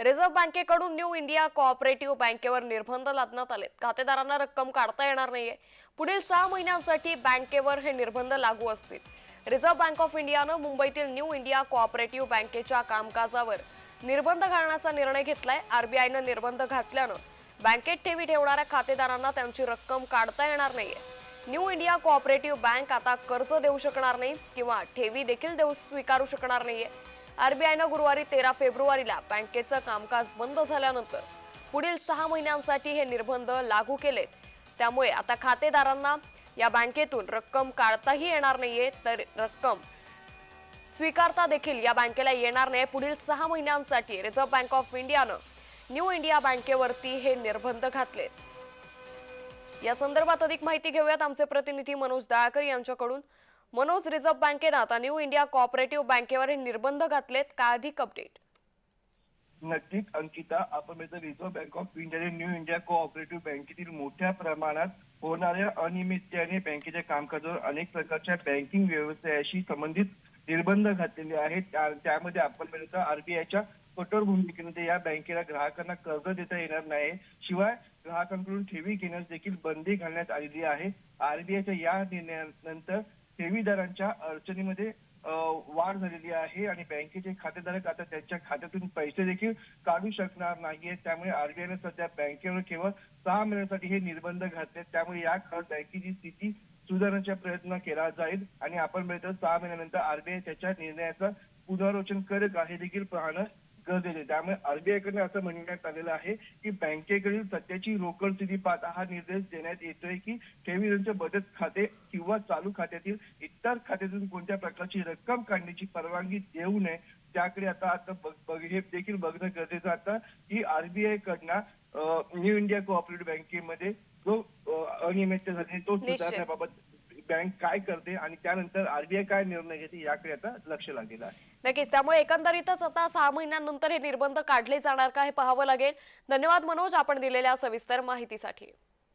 Reserve बँकेकडून new India cooperative बँकेवर निर्बंध लादण्यात आलेत. खातेदारांना रक्कम काढता येणार नाहीये. पुढील सहा महिन्यांसाठी बँकेवर हे निर्बंध लागू असतील. रिझर्व्ह बँक ऑफ इंडियानं मुंबईतील न्यू इंडिया कोऑपरेटिव्ह बँकेच्या कामकाजावर निर्बंध घालण्याचा निर्णय घेतलाय. आरबीआयनं निर्बंध घातल्यानं बँकेत ठेवी ठेवणाऱ्या खातेदारांना त्यांची रक्कम काढता येणार नाहीये. न्यू इंडिया कोऑपरेटिव्ह बँक आता कर्ज देऊ शकणार नाही किंवा ठेवी देखील देऊ स्वीकारू शकणार नाहीये. आरबीआयनं गुरुवारी तेरा फेब्रुवारीला बँकेचं कामकाज बंद झाल्यानंतर पुढील सहा महिन्यांसाठी हे निर्बंध लागू केलेत. त्यामुळे आता खातेदारांना या बँकेतून रक्कम काढताही येणार नाहीये तर रक्कम स्वीकारता देखील या बँकेला येणार नाही. पुढील सहा महिन्यांसाठी रिझर्व्ह बँक ऑफ इंडियानं न्यू इंडिया बँकेवरती हे निर्बंध घातलेत. या संदर्भात अधिक माहिती घेऊयात आमचे प्रतिनिधी मनोज दाळकर यांच्याकडून. मनोज रिझर्व्ह बँकेनं आता न्यू इंडिया कॉपरेटिव्ह बँकेवर हे निर्बंध घातलेत. काय अधिक अपडेट नक्कीच अंकिता आपण रिझर्व्ह बँक ऑफ इंडियाने न्यू इंडिया कोऑपरेटिव्ह बँकेतील मोठ्या प्रमाणात होणाऱ्या अनियमिततेने बँकेच्या कामकाजावर अनेक प्रकारच्या बँकिंग व्यवसायाशी संबंधित निर्बंध घातलेले आहेत. त्यामध्ये आपण मिळतं आरबीआयच्या कठोर भूमिकेमध्ये या बँकेला ग्राहकांना कर्ज देता येणार नाही. शिवाय ग्राहकांकडून ठेवी घेण्यास देखील बंदी घालण्यात आलेली आहे. आरबीआयच्या या निर्णयानंतर ठेवीदारांच्या अडचणीमध्ये वाढ झालेली आहे आणि बँकेचे खातेधारक आता त्यांच्या खात्यातून पैसे देखील काढू शकणार नाहीये. त्यामुळे आरबीआयने सध्या बँकेवर केवळ सहा महिन्यासाठी हे निर्बंध घातले त्यामुळे या काळात बँकेची स्थिती सुधारण्याचा प्रयत्न केला जाईल आणि आपण मिळतं सहा महिन्यानंतर आरबीआय त्याच्या निर्णयाचं पुनरालोचन करत हे देखील पाहणं गरजेचे आहे. त्यामुळे आरबीआयकडे असं म्हणण्यात आलेलं आहे की बँकेकडील सध्याची रोकड स्थिती पाहता हा निर्देश देण्यात येतोय की ठेवीदारांचे बचत खाते किंवा चालू खात्यातील इतर खात्यातून कोणत्या प्रकारची रक्कम काढण्याची परवानगी देऊ नये त्याकडे आता आता बघ- हे देखील बघणं गरजेचं आता की आरबीआय कडनं न्यू इंडिया कोऑपरेटिव्ह बँकेमध्ये जो अनियमितता झाली तो. सुधारण्याबाबत बँक काय करते आणि त्यानंतर आरबीआय काय निर्णय घेते याकडे आता लक्ष लागलेलं आहे. नक्कीच त्यामुळे एकंदरीतच आता सहा महिन्यानंतर हे निर्बंध काढले जाणार का हे पाहावं लागेल. धन्यवाद मनोज आपण दिलेल्या सविस्तर माहितीसाठी.